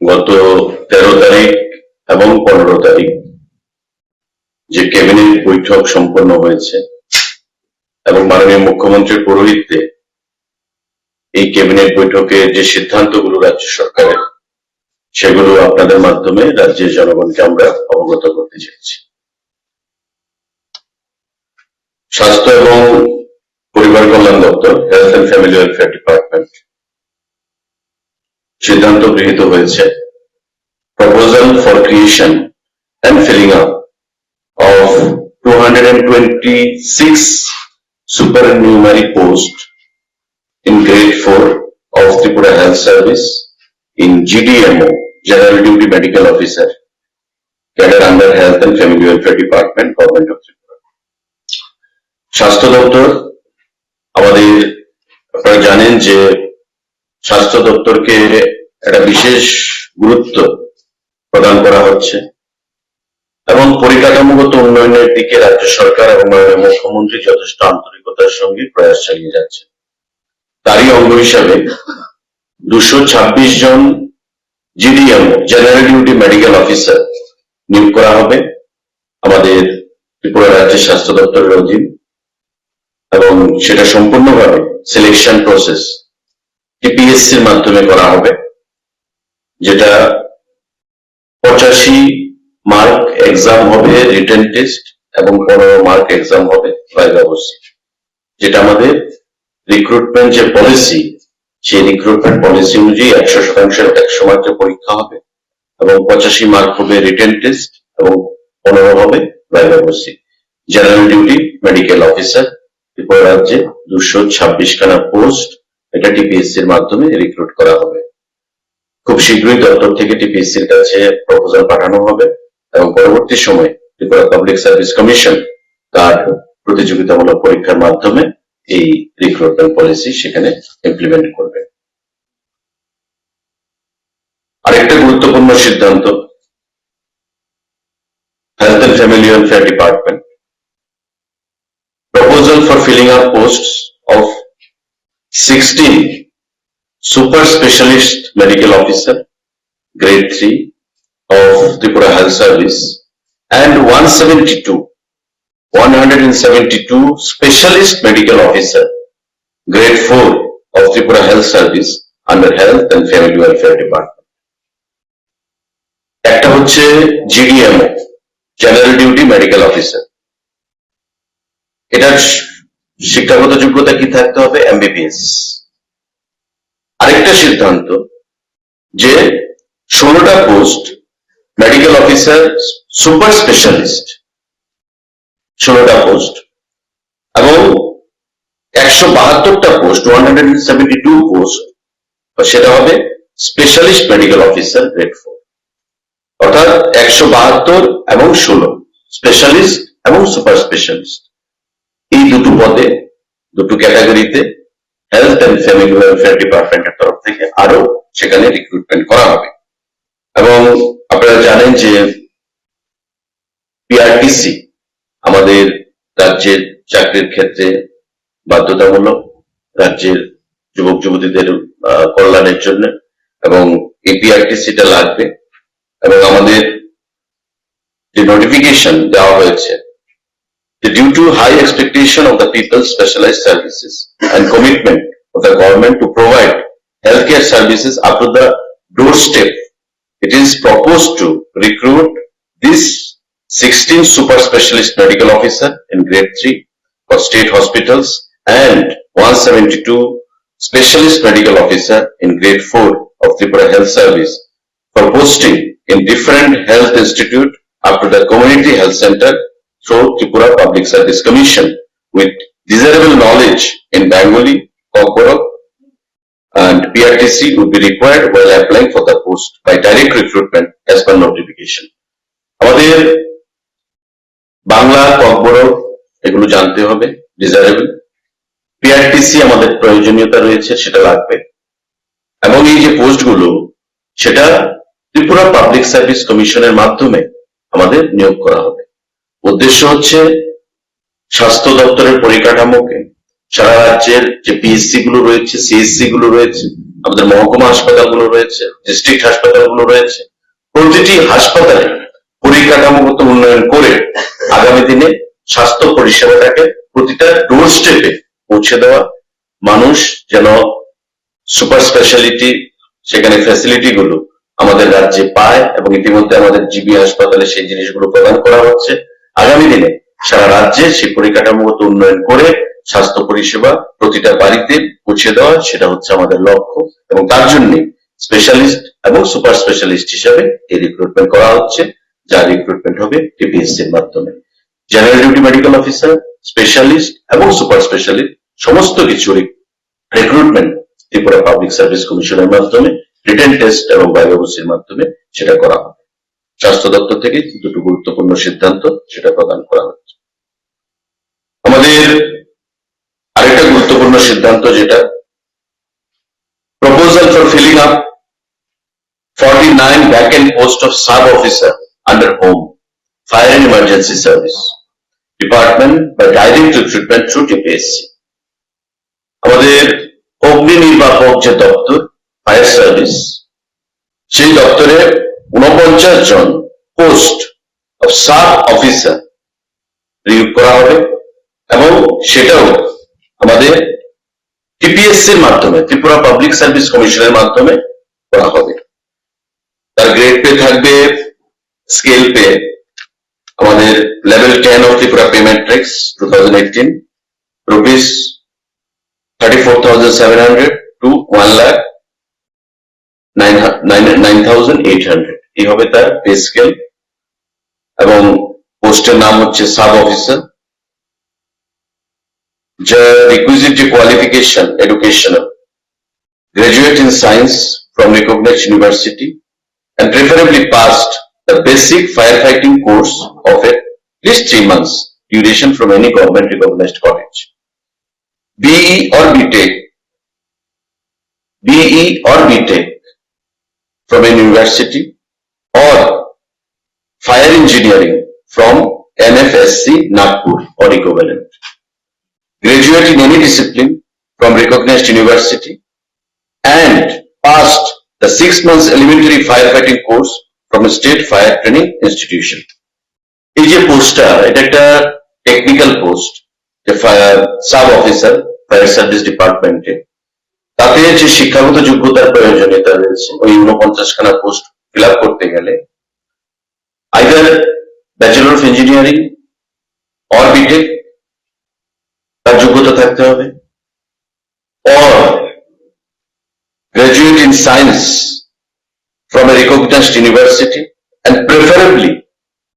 গত তেরো তারিখ এবং পনেরো তারিখ যে ক্যাবিনেট বৈঠক সম্পন্ন হয়েছে এবং মাননীয় মুখ্যমন্ত্রীর পৌরোহিত্যে এই ক্যাবিনেট বৈঠকে যে সিদ্ধান্তগুলো রাজ্য সরকারের, সেগুলো আপনাদের মাধ্যমে রাজ্যের জনগণকে আমরা অবগত করতে চাইছি। স্বাস্থ্য এবং পরিবার কল্যাণ দপ্তর health and family welfare department সিদ্ধান্ত গৃহীত হয়েছে proposal for creation and filling up of 226 supernumerary posts in grade 4 of Tripura Health Service in GDMO, General Duty Medical Officer, cadre under Health and Family Welfare Department, Government of Tripura. স্বাস্থ্য দপ্তর আমাদের আপনারা জানেন যে স্বাস্থ্য দপ্তরকে একটা বিশেষ গুরুত্ব প্রদান করা হচ্ছে এবং পরিকাঠামোগত উন্নয়নের দিকে রাজ্য সরকার এবং মুখ্যমন্ত্রী যথেষ্ট আন্তরিকতার সঙ্গে প্রয়াস চালিয়ে যাচ্ছে। তারই অঙ্গ হিসাবে দুশো ছাব্বিশ জন GDM general duty medical officer নিয়োগ করা হবে আমাদের ত্রিপুরা রাজ্যের স্বাস্থ্য দপ্তরের অধীন এবং সেটা সম্পূর্ণভাবে সিলেকশন প্রসেস টিপিএসসির মাধ্যমে করা হবে, যেটা পঁচাশি মার্ক এক্সাম হবে, রিটেন টেস্ট, এবং পনেরো মার্ক এক্সাম হবে যেটা আমাদের রিক্রুটমেন্ট যে পলিসি সেই রিক্রুটমেন্ট পলিসি অনুযায়ী একশো শতাংশের একশো মার্কের পরীক্ষা হবে, এবং পঁচাশি মার্ক হবে রিটেন টেস্ট, এবং পনেরো হবে viva general duty medical officer Tripura রাজ্যে দুশো ছাব্বিশ খানা পোস্ট এটা টিপিএসসি এর মাধ্যমে রিক্রুট করা হবে। খুব শীঘ্রই দপ্তর থেকে টিপিএসসির কাছে প্রপোজাল পাঠানো হবে এবং পরবর্তী সময়ে ত্রিপুরা পাবলিক সার্ভিস কমিশন তার প্রতিযোগিতামূলক পরীক্ষার মাধ্যমে এই রিক্রুটমেন্ট পলিসি সেখানে ইমপ্লিমেন্ট করবে। আরেকটা গুরুত্বপূর্ণ সিদ্ধান্ত health and family welfare department proposal for filling up posts of 16 super specialist medical officer grade 3 of Tripura Health Service and 172 172 specialist medical officer grade 4 of Tripura Health Service under Health and Family Welfare Department একটা হচ্ছে GDMO general duty medical officer এটার শিক্ষাগত যোগ্যতা কি থাকতে হবে? MBBS আরেকটা সিদ্ধান্ত যে ষোলোটা post medical officer super specialist ষোলোটা পোস্ট এবং একশো বাহাত্তরটা post one hundred seventy two post সেটা হবে specialist medical officer grade four অর্থাৎ একশো বাহাত্তর এবং ষোলো স্পেশালিস্ট এবং সুপার স্পেশালিস্ট এই দুটো পদে, দুটো ক্যাটাগরিতে হেলথ অ্যান্ড ফ্যামিলি ওয়েলফেয়ার ডিপার্টমেন্টের তরফ থেকে আরও সেখানে রিক্রুটমেন্ট করা হবে। এবং আপনারা জানেন যে পিআরটিসি আমাদের রাজ্যের চাকরির ক্ষেত্রে বাধ্যতামূলক, রাজ্যের যুবক যুবতীদের কল্যাণের জন্য এবং এই পিআরটিসিটা লাগবে এবং আমাদের যে নোটিফিকেশন দেওয়া হয়েছে Due to high expectation of the people's specialized services and commitment of the government to provide healthcare services up to the doorstep, it is proposed to recruit this 16 super specialist medical officer in grade 3 for state hospitals and 172 specialist medical officer in grade 4 of Tripura Health Service for posting in different health institute up to the community health center through Tripura Public Service Commission with desirable knowledge in Bengali, Kokborok, and PRTC would be required while applying for the post by direct recruitment as per notification. আমাদের বাংলা ককবরক এগুলো জানতে হবে desirable PRTC আমাদের প্রয়োজনীয়তা রয়েছে সেটা লাগবে এবং এই যে পোস্টগুলো সেটা ত্রিপুরা পাবলিক সার্ভিস কমিশনের মাধ্যমে আমাদের নিয়োগ করা হবে উদ্দেশ্য হচ্ছে স্বাস্থ্য দপ্তরের পরিকাঠামোকে। সারা রাজ্যের যে পিএসসি গুলো রয়েছে সিএসসি গুলো রয়েছে, আমাদের মহকুমা হাসপাতালগুলো রয়েছে ডিস্ট্রিক্ট হাসপাতালগুলো রয়েছে, প্রতিটি হাসপাতালে পরিকাঠামোগত উন্নয়ন করে আগামী দিনে স্বাস্থ্য পরিষেবাটাকে প্রতিটা ডোর স্টেপে পৌঁছে দেওয়া। মানুষ যেন সুপার স্পেশালিটি সেখানে ফ্যাসিলিটি গুলো আমাদের রাজ্যে পায় এবং ইতিমধ্যে আমাদের জিবি হাসপাতালে সেই জিনিসগুলো প্রদান করা হচ্ছে। আগামী দিনে সারা রাজ্যে সেই পরিকাঠামোগত উন্নয়ন করে স্বাস্থ্য পরিষেবা প্রতিটা বাড়িতে পৌঁছে দেওয়া, সেটা হচ্ছে আমাদের লক্ষ্য। এবং তার জন্য স্পেশালিস্ট এবং সুপার স্পেশালিস্ট হিসাবে এই রিক্রুটমেন্ট করা হচ্ছে যার রিক্রুটমেন্ট হবে টিপিএসসি এর মাধ্যমে। General duty medical officer specialist এবং সুপার স্পেশালিস্ট সমস্ত কিছু রিক্রুটমেন্ট ত্রিপুরা পাবলিক সার্ভিস কমিশনের মাধ্যমে রিটেন টেস্ট এবং বায়োবসির মাধ্যমে সেটা করা হবে। স্বাস্থ্য দপ্তর থেকে দুটো গুরুত্বপূর্ণ সিদ্ধান্ত সেটা প্রদান করা হচ্ছে। আমাদের আরেকটা গুরুত্বপূর্ণ সিদ্ধান্ত যেটা proposal for filling up 49 vacant post of sub officer under home, fire and emergency service department by direct recruitment through TPSC আমাদের অগ্নি নির্বাপক যে দপ্তর ফায়ার সার্ভিস সেই দপ্তরে উনপঞ্চাশ জন পোস্ট সাব অফিসার নিয়োগ করা হবে এবং সেটাও আমাদের টিপিএসসি এর মাধ্যমে, ত্রিপুরা পাবলিক সার্ভিস কমিশনের মাধ্যমে করা হবে। তার গ্রেড পে থাকবে স্কেল পে আমাদের level ten of Tripura payment matrix two thousand eighteen rupees thirty four thousand seven hundred to one lakh nine thousand eight hundred এই হবে তার পে স্কেল এবং পোস্টের নাম হচ্ছে সাব অফিসার যা requisite qualification educational graduate in science from recognized university and preferably passed the basic firefighting course of at least three months duration from any government recognized college BE or BTech BE or BTech from a university or fire engineering from NFSC Nagpur or equivalent graduate in any discipline from recognized university and passed the six months elementary firefighting course from a state fire training institution. এই যে পোস্টটা এটা একটা technical post যে fire sub officer fire service ডিপার্টমেন্টে তাতে যে শিক্ষাগত যোগ্যতার প্রয়োজনীয়তা রয়েছে ওই উনপঞ্চাশ খানা পোস্ট ফিল আপ করতে গেলে either bachelor of engineering or BTech তার যোগ্যতা থাকতে হবে or graduate in science from a recognized university and preferably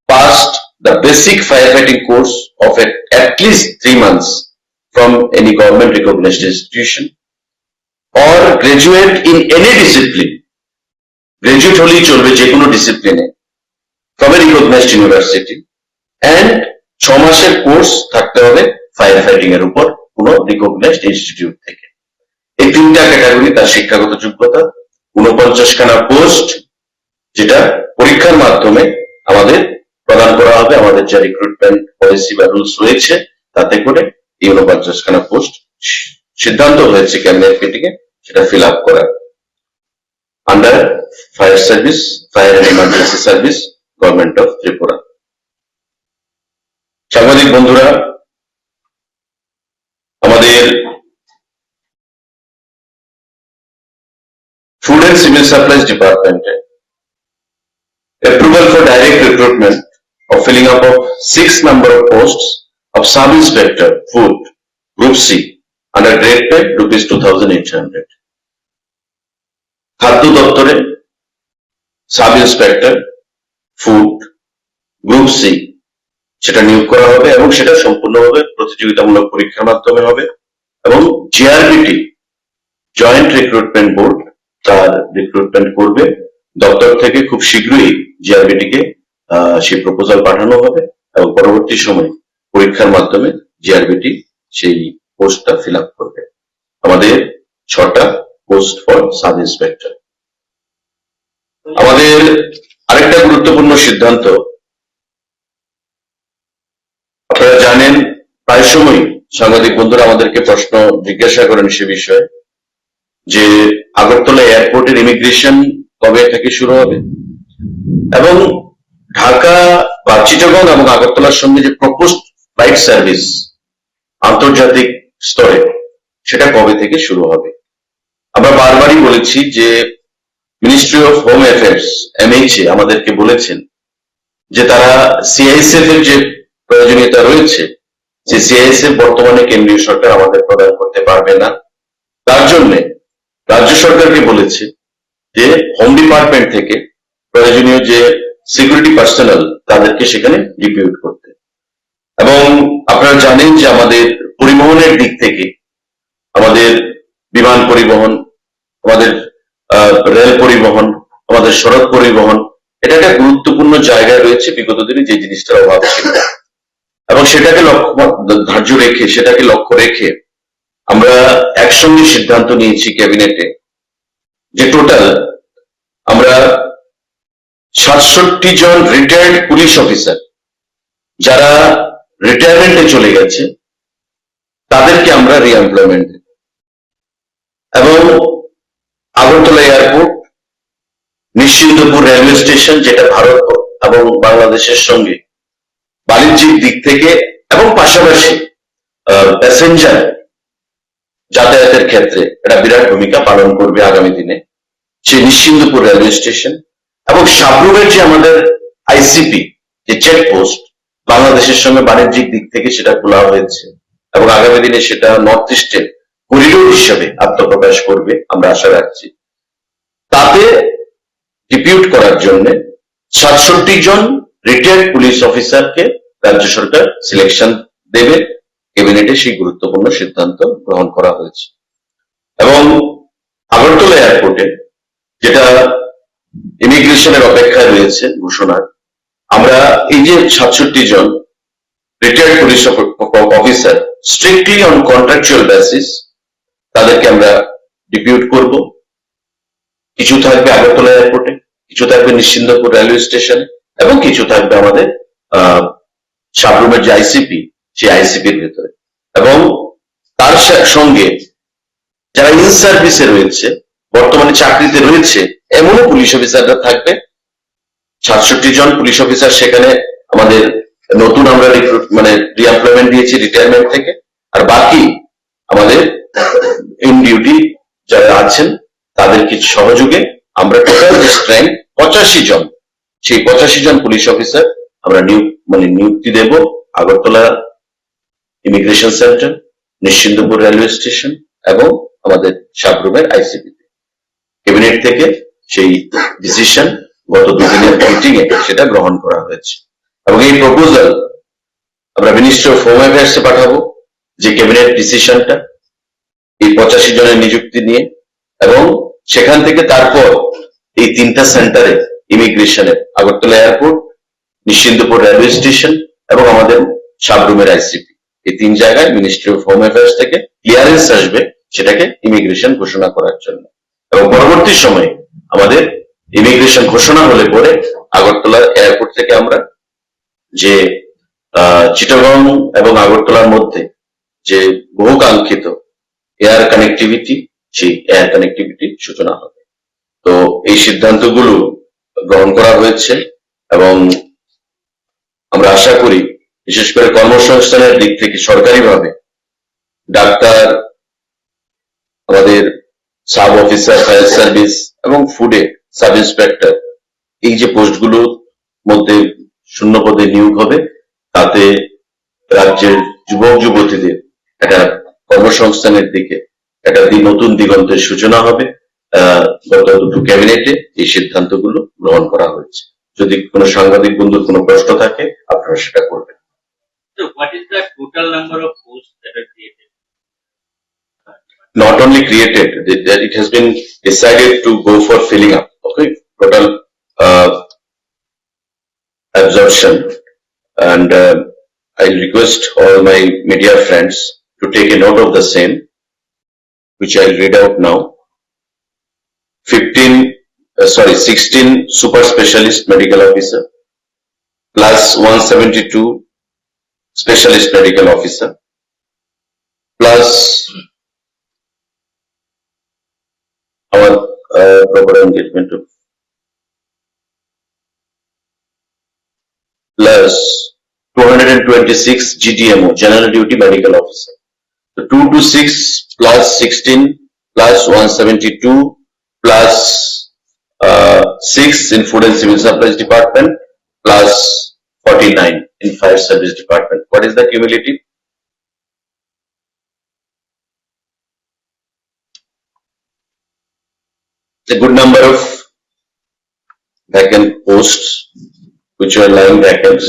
passed the basic firefighting course of at, at least three months from any government recognized institution or graduate in any discipline graduate হলেই চলবে যে কোনো ডিসিপ্লিনে a recognized university and ছ মাসের course থাকতে হবে fire fighting এর উপর, কোন রিকগনাইজড ইনস্টিটিউট থেকে। এই তিনটা ক্যাটাগরি তার শিক্ষাগত যোগ্যতা উনপঞ্চাশ খানা পোস্ট যেটা পরীক্ষার মাধ্যমে আমাদের প্রদান করা হবে। আমাদের যে রিক্রুটমেন্ট পলিসি বা রুলস রয়েছে, তাতে করে এই উনপঞ্চাশ খানা পোস্ট সিদ্ধান্ত হয়েছে ক্যাবিনেট মিটিং এ সেটা ফিল আপ করা under fire service fire and emergency service government of Tripura সাংবাদিক বন্ধুরা আমাদের ফুড অ্যান্ড সিভিল সাপ্লাইজ ডিপার্টমেন্টে approval for direct recruitment of filling up of six number of posts of sub inspector food group C under grade pay rupees 2800 খাদ্য দপ্তরে sub inspector food group C সেটা নিয়োগ করা হবে এবং সেটা সম্পূর্ণভাবে প্রতিযোগিতামূলক পরীক্ষার মাধ্যমে হবে এবং জিআরবিটি জয়েন্ট রিক্রুটমেন্ট বোর্ড তার রিক্রুটমেন্ট করবে। দপ্তর থেকে খুব শীঘ্রই জিআরবিটি কে আহ, সেই প্রপোজাল পাঠানো হবে এবং পরবর্তী সময়ে পরীক্ষার মাধ্যমে জিআরবিটি সেই পোস্টটা ফিল করবে। আমাদের ছটা পোস্ট ফর সাব ইন্সপেক্টর আমাদের আরেকটা গুরুত্বপূর্ণ সিদ্ধান্ত। আপনারা জানেন, প্রায় সময় সাংবাদিক বন্ধুরা আমাদেরকে প্রশ্ন জিজ্ঞাসা করেন সে বিষয়ে যে আগরতলা এয়ারপোর্টের ইমিগ্রেশন কবে থেকে শুরু হবে? এবং ঢাকা বা চিটাগং এবং আগরতলার সঙ্গে যে প্রপোজ ফ্লাইট সার্ভিস আন্তর্জাতিক স্তরে, সেটা কবে থেকে শুরু হবে? আমরা বারবারই বলেছি যে ministry of home affairs MHA আমাদেরকে বলেছেন যে তারা সিআইএসএফ এর যে প্রয়োজনীয়তা রয়েছে, যে সিআইএসএফ বর্তমানে কেন্দ্রীয় সরকার আমাদের প্রদান করতে পারবে না, তার জন্য রাজ্য সরকারকে বলেছে যে হোম ডিপার্টমেন্ট থেকে প্রয়োজনীয় যে সিকিউরিটি পার্সোনাল তাদেরকে সেখানে ডিপিউট করতে। এবং আপনারা জানেন যে আমাদের পরিবহনের দিক থেকে আমাদের বিমান পরিবহন আমাদের রেল পরিবহন আমাদের সড়ক পরিবহন এটা একটা গুরুত্বপূর্ণ জায়গায় রয়েছে বিগত দিনে যে জিনিসটার অভাব ছিল। এবং সেটাকে লক্ষ্য ধার্য রেখে, সেটাকে লক্ষ্য রেখে আমরা একসঙ্গে সিদ্ধান্ত নিয়েছি ক্যাবিনেটে যে টোটাল আমরা সাতষট্টি জন রিটায়ার্ড পুলিশ অফিসার যারা রিটায়ারমেন্টে চলে গেছে, তাদেরকে আমরা রিএমপ্লয়মেন্ট এবং Agartala airport Nishchindapur railway station, যেটা ভারত এবং বাংলাদেশের সঙ্গে বাণিজ্যিক দিক থেকে এবং পাশাপাশি প্যাসেঞ্জার যাতায়াতের ক্ষেত্রে একটা বিরাট ভূমিকা পালন করবে আগামী দিনে। সেই নিশ্চিন্দপুর রেলওয়ে স্টেশন এবং সাবরুমের যে আমাদের আইসিপি যে চেকপোস্ট বাংলাদেশের সঙ্গে বাণিজ্যিক দিক থেকে সেটা খোলা হয়েছে এবং আগামী দিনে সেটা নর্থ ইস্টের করিডোর হিসেবে আত্মপ্রকাশ করবে, আমরা আশা রাখছি। তাতে ডিপিউট করার জন্য সাতষট্টি জন রিটায়ার্ড পুলিশ অফিসারকে রাজ্য সরকার সিলেকশন দেবে। ক্যাবিনেটে সেই গুরুত্বপূর্ণ সিদ্ধান্ত গ্রহণ করা হয়েছে। এবং আগরতলা এয়ারপোর্টে যেটা ইমিগ্রেশনের অপেক্ষায় রয়েছে ঘোষণার আমরা এই যে সাতষট্টি জন retired police officer, strictly on contractual basis তাদেরকে আমরা ডিপিউট করব। কিছু থাকবে আগরতলা এয়ারপোর্টে কিছু থাকবে নিশ্চিন্দপুর রেলওয়ে স্টেশন এবং কিছু থাকবে আমাদের সাবরুমের যে আইসিপি সেই আইসিপির ভেতরে। এবং তার সঙ্গে যারা ইন সার্ভিসে রয়েছে, বর্তমানে চাকরিতে রয়েছে, এমনও পুলিশ অফিসাররা থাকবে। সাতষট্টি জন পুলিশ অফিসার সেখানে আমাদের নতুন আমরা মানে রিএমপ্লয়মেন্ট দিয়েছি রিটায়ারমেন্ট থেকে। আর বাকি আমাদের ইন ডিউটি যারা আছেন, তাদের কিছু সহযোগে আমরা টোটাল স্ট্রেংথ পঁচাশি জন। সেই পঁচাশি জন পুলিশ অফিসার আমরা নিয়োগ মানে নিযুক্তি দেব Agartala immigration centre Nishchindapur railway station এবং আমাদের সাবরুমের আইসিপিতে ক্যাবিনেট থেকে সেই ডিসিশন গত দুদিনের মিটিং এ সেটা গ্রহণ করা হয়েছে। এবং এই প্রপোজাল আমরা মিনিস্ট্রি অফ হোম অ্যাফেয়ার্স এ পাঠাবো, যে ক্যাবিনেট ডিসিশনটা এই পঁচাশি জনের নিযুক্তি নিয়ে এবং সেখান থেকে তারপর এই তিনটা সেন্টারে ইমিগ্রেশনের Agartala airport Nishchindapur railway station এবং আমাদের সাবরুমের আইসিপি। এই তিন জায়গায় মিনিস্ট্রি অফ হোম অ্যাফেয়ার্স থেকে ক্লিয়ারেন্স আসবে সেটাকে ইমিগ্রেশন ঘোষণা করার জন্য। এবং পরবর্তী সময়ে আমাদের ইমিগ্রেশন ঘোষণা হলে পরে আগরতলা এয়ারপোর্ট থেকে আমরা যে চিটাগং এবং আগরতলার মধ্যে যে বহুকাঙ্ক্ষিত এয়ার কানেক্টিভিটি সেই এয়ার কানেক্টিভিটি সূচনা হবে। তো এই সিদ্ধান্তগুলো গ্রহণ করা হয়েছে এবং আমরা আশা করি, বিশেষ করে কর্মসংস্থানের দিক থেকে সরকারিভাবে ডাক্তার, আমাদের সাব অফিসার, ফায়ার সার্ভিস এবং ফুডে সাব ইন্সপেক্টর, এই যে পোস্টগুলোর মধ্যে শূন্য পদে নিয়োগ হবে, তাতে রাজ্যের যুবক যুবতীদের একটা কর্মসংস্থানের দিকে একটা নতুন দিগন্তের সূচনা হবে গত দুটো ক্যাবিনেটে এই সিদ্ধান্তগুলো গ্রহণ করা হয়েছে যদি কোনো সাংবাদিক বন্ধুর কোনো প্রশ্ন থাকে আপনারা সেটা করবেন not only created, that it has been decided to go for filling up, okay, total uh, absorption. And uh, I request all my media friends to take a note of the same, which I'll read out now. 15, uh, sorry, 16 super specialist medical officer plus 172 specialist medical officer plus our uh, proper engagement plus 226 GDMO, General Duty Medical Officer. So 2 to 6 plus 16 plus 172 plus, uh, 6 in food and civil supplies department plus 49 in fire service department. What is the cumulative? a good number of vacant posts which are lying vacant.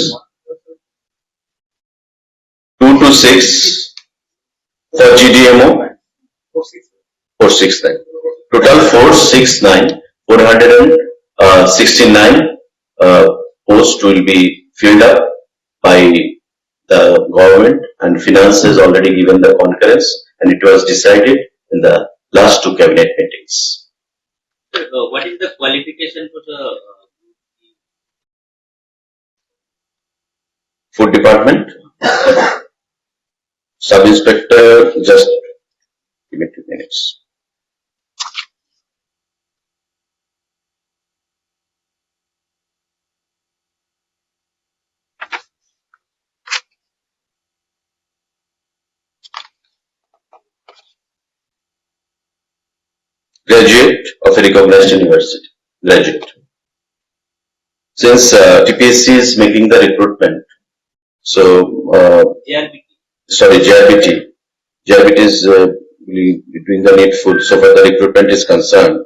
2 to 6 the GDMO 469. Total 469, uh, uh, posts will be filled up by the government and finance has already given the concurrence and it was decided in the last two cabinet meetings. Uh, what is the qualification for the uh, food department? Sub Inspector, just give me two minutes. Graduate of a recognized university, graduate. Since uh, TPSC is making the recruitment, so uh, JRBT? Sorry, JRBT. JRBT is uh, doing the needful. So far the recruitment is concerned,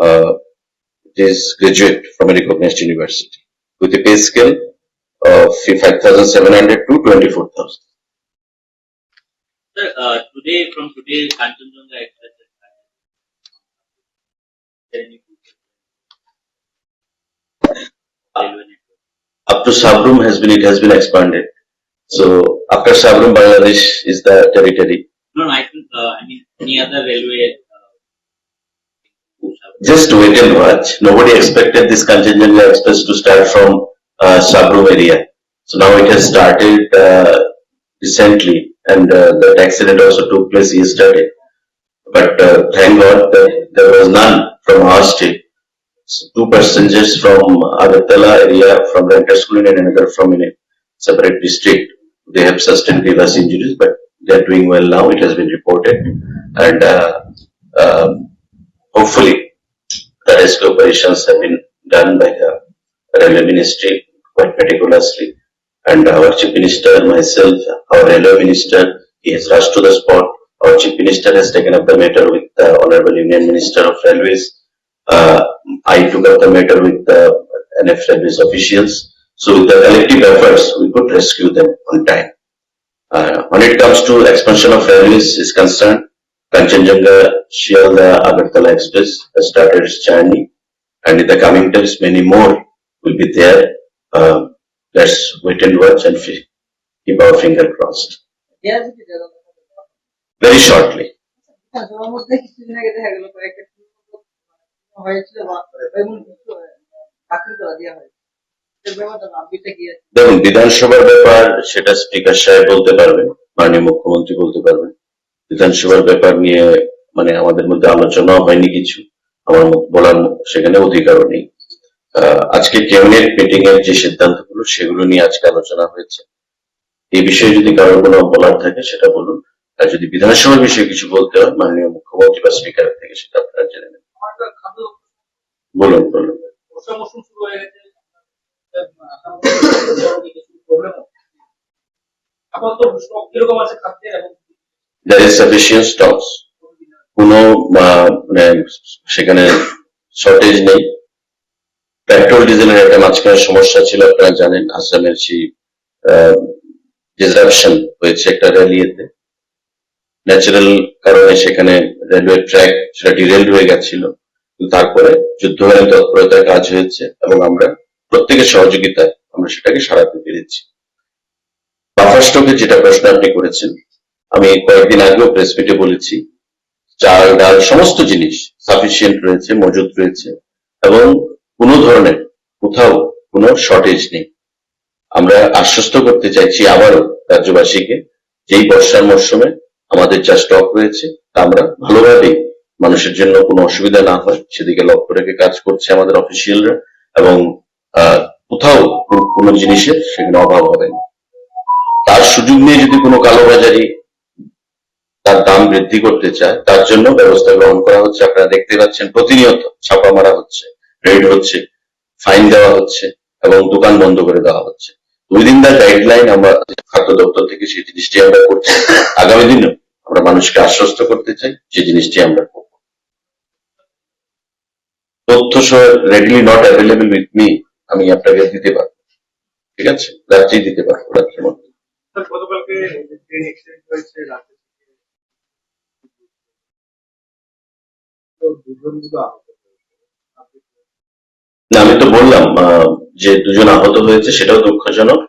uh, it is graduate from a recognized university with a pay scale of 5,700 to 24,000. Sir, uh, today, from today, Kanchenjunga Express has started. Is there any future? Railway network. Up to Sabrum has been, it has been expanded. So after Sabrum, Bangladesh is the territory. No, no, I think, uh, I mean, any other railway, uh, Just wait and watch. Nobody expected this Kanchenjunga Express to start from uh, Sabrum area. So now it has started uh, recently and uh, that accident also took place yesterday. But uh, thank God that there was none from our state. So two passengers from Agartala area from Rantaskulin and another from in a separate district. They have sustained grievous injuries but they are doing well now. It has been reported and uh, um, hopefully the rescue operations have been done by the railway ministry quite meticulously. And our chief minister, myself, our railway minister, he has rushed to the spot. Our chief minister has taken up the matter with the honorable union minister of railways. Uh, I took up the matter with the NF railways officials. So with the collective efforts, we could rescue them on time. Uh, when it comes to expansion of railways is concerned, Kanchenjunga Shialda Agartala Express has started its journey and in the coming times many more will be there. Uh, let's wait and watch and fi- keep our finger crossed. ডিআরবিটি জায়গা Very shortly, তোমার মধ্যে কিছুদিন আগে দেখা গেল কয়েকটা tournament হয়েছিল বা এবং কিছু চাকরি করা দেওয়া হয়েছে দেখুন, বিধানসভার ব্যাপার সেটা স্পিকার সাহেব বলতে পারবেন, মাননীয় মুখ্যমন্ত্রী বলতে পারবেন। বিধানসভার ব্যাপার নিয়ে মানে আমাদের মধ্যে আলোচনা হয়নি কিছু। আমার বলার সেখানে অধিকারও নেই। আজকে ক্যাবিনেট মিটিং এর যে সিদ্ধান্তগুলো, সেগুলো নিয়ে আজকে আলোচনা হয়েছে। এই বিষয়ে যদি কারোর কোনো বলার থাকে, সেটা বলুন। আর যদি বিধানসভার বিষয়ে কিছু বলতে হয়, মাননীয় মুখ্যমন্ত্রী বা স্পিকারের থেকে, সেটা আপনারা জেনে নেন বলুন বলুন। কোনো মানে সেখানে শর্টেজ নেই। পেট্রোল ডিজেলের একটা মাঝখানে সমস্যা ছিল, আপনারা জানেন আসামের হয়েছে একটা ন্যাচারাল কারণে সেখানে রেলওয়ে ট্র্যাক সেটা ডিরেল হয়ে গেছিল। তারপরে যুদ্ধকালীন তৎপরতায় কাজ হয়েছে, এবং আমরা প্রত্যেকের সহযোগিতায় আমরা সেটাকে সারাতে পেরেছি। বাফার স্টকের যেটা প্রশ্ন আপনি করেছেন, আমি কয়েকদিন আগেও প্রেস মিটে বলেছি, চাল, ডাল, সমস্ত জিনিস সাফিসিয়েন্ট রয়েছে মজুদ রয়েছে, এবং কোনো ধরনের কোথাও কোনো শর্টেজ নেই। আমরা আশ্বস্ত করতে চাইছি আবারও রাজ্যবাসীকে, যেই বর্ষার মরশুমে আমাদের যা স্টক রয়েছে, তা আমরা ভালোভাবেই মানুষের জন্য কোনো অসুবিধা না হয়, সেদিকে লক্ষ্য রেখে কাজ করছে আমাদের অফিসিয়ালরা এবং কোথাও কোনো জিনিসের সেখানে অভাব হবে না। তার সুযোগ নিয়ে যদি কোনো কালোবাজারি তার দাম বৃদ্ধি করতে চায়, তার জন্য ব্যবস্থা গ্রহণ করা হচ্ছে। আপনারা দেখতে পাচ্ছেন, প্রতিনিয়ত ছাপা মারা হচ্ছে, রেড হচ্ছে, ফাইন দেওয়া হচ্ছে এবং দোকান বন্ধ করে দেওয়া হচ্ছে। উইদিন দ্য গাইডলাইন আমরা খাদ্য দপ্তর থেকে সেই জিনিসটি আমরা করছি। আগামী দিনেও আমরা মানুষকে আশ্বস্ত করতে চাই যে জিনিসটি আমরা করব। তথ্য সহ readily not available with me আমি আপনাকে দিতে পারব। ঠিক আছে? রাত্রেই দিতে পারব রাত্রের মধ্যে। না আমি তো বললাম যে দুজন আহত হয়েছে সেটাও দুঃখজনক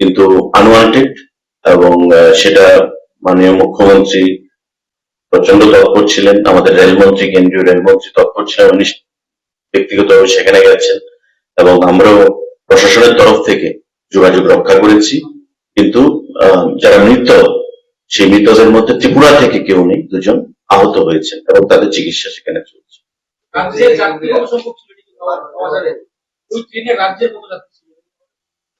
কিন্তু আনওয়ান্টেড এবং সেটা মাননীয় মুখ্যমন্ত্রী প্রচণ্ড তৎপর ছিলেন আমাদের রেলমন্ত্রী কেন্দ্রীয় রেলমন্ত্রী তৎপর ছিলেন উনি ব্যক্তিগতভাবে সেখানে গেছেন। এবং আমরাও প্রশাসনের তরফ থেকে যোগাযোগ রক্ষা করেছি। কিন্তু যারা মৃত সেই মৃতদের মধ্যে ত্রিপুরা থেকে কেউ নেই দুজন আহত হয়েছেন এবং তাদের চিকিৎসা সেখানে চলছে।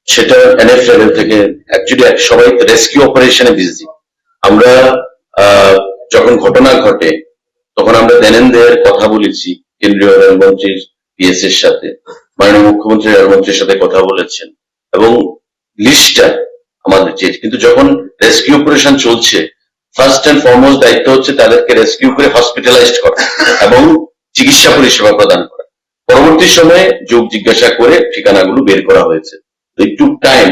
সেটা এনএফ লেভেল থেকে অ্যাকচুয়ালি সবাই রেস্কিউ অপারেশনে বিজি আমরা আহ, যখন ঘটনা ঘটে তখন আমরা দেনেন্দের কথা বলেছি কেন্দ্রীয় রেলমন্ত্রীর পিএস এর সাথে। মাননীয় মুখ্যমন্ত্রী রেলমন্ত্রীর সাথে কথা বলেছেন। এবং লিস্টটা আমাদের চেয়েছে কিন্তু যখন রেস্কিউ অপারেশন চলছে, ফার্স্ট অ্যান্ড ফরমোস্ট দায়িত্ব হচ্ছে তাদেরকে রেস্কিউ করে হসপিটালাইজড করা এবং চিকিৎসা পরিষেবা প্রদান করা। পরবর্তী সময়ে যোগ জিজ্ঞাসা করে ঠিকানাগুলো বের করা হয়েছে। একটু টাইম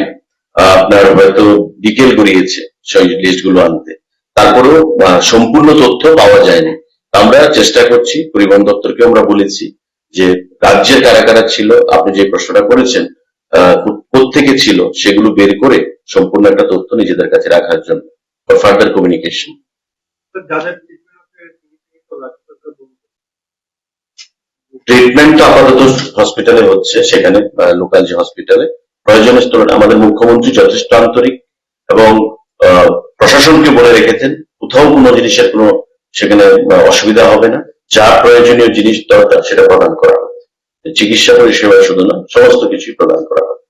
আপনার হয়তো বিকেল গড়িয়েছে সেই লিস্টগুলো আনতে। তারপরেও সম্পূর্ণ তথ্য পাওয়া যায়নি। আমরা চেষ্টা করছি, পরিবহন দপ্তরকে আমরা বলেছি যে রাজ্যের কারা কারা ছিল আপনি যে প্রশ্নটা করেছেন আহ, কোত্থেকে ছিল সেগুলো বের করে সম্পূর্ণ একটা তথ্য নিজেদের কাছে রাখার জন্য ফার্দার কমিউনিকেশন ট্রিটমেন্ট রাজ্য আপাতত হসপিটালে হচ্ছে সেখানে লোকাল যে হসপিটালে প্রয়োজনের তুলনায় আমাদের মুখ্যমন্ত্রী যথেষ্ট আন্তরিক এবং আহ, প্রশাসনকে বলে রেখেছেন কোথাও কোনো জিনিসের কোনো সেখানে অসুবিধা হবে না। যা প্রয়োজনীয় জিনিস দরকার সেটা প্রদান করা। হবে চিকিৎসা পরিষেবা শুধু না, সমস্ত কিছুই প্রদান করা হবে